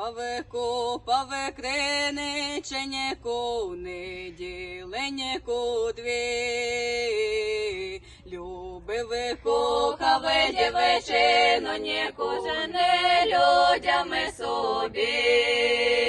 Павику, павикриниченьку, неділеньку дві. Любив кохави дівчину, не кожне людями собі.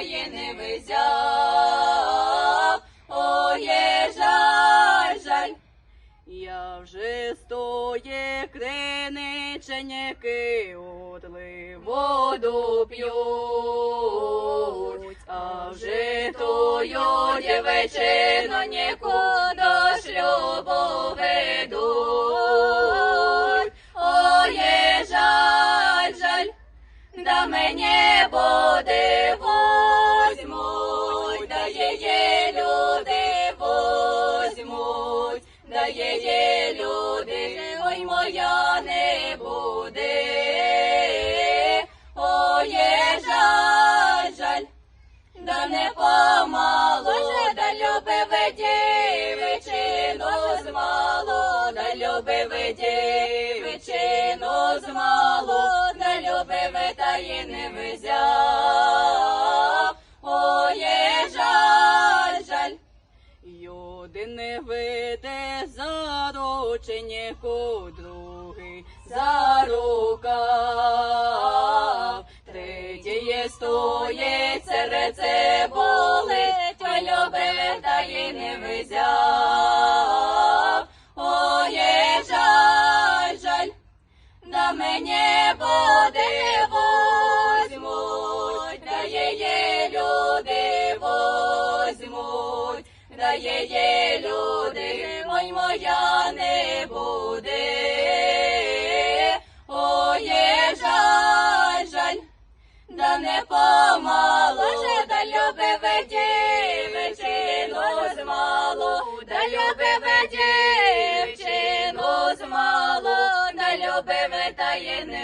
Й не взяв. Ой, жаль, жаль, я вже стоє криниченьки, отли воду п'ють, а вже тою дівчину нікуди шлюбу ведуть. Ой, жаль, жаль, да мені да її люди, ой, моя не буде. Ой, жаль, жаль, да не помалу, да любив дівчину змалу, да любив дівчину змалу, да любив та й не взяв. Ой, жаль, жаль, Один не веде за другий за рукав. Третє стоїть, серце болить, а любив та й не взяв. Ой, жаль, жаль, да мені буде возьмуть, да її люди возьмуть, да її люди, ой, моя змалу, да любиме дівчину змалу, да любиме та й не.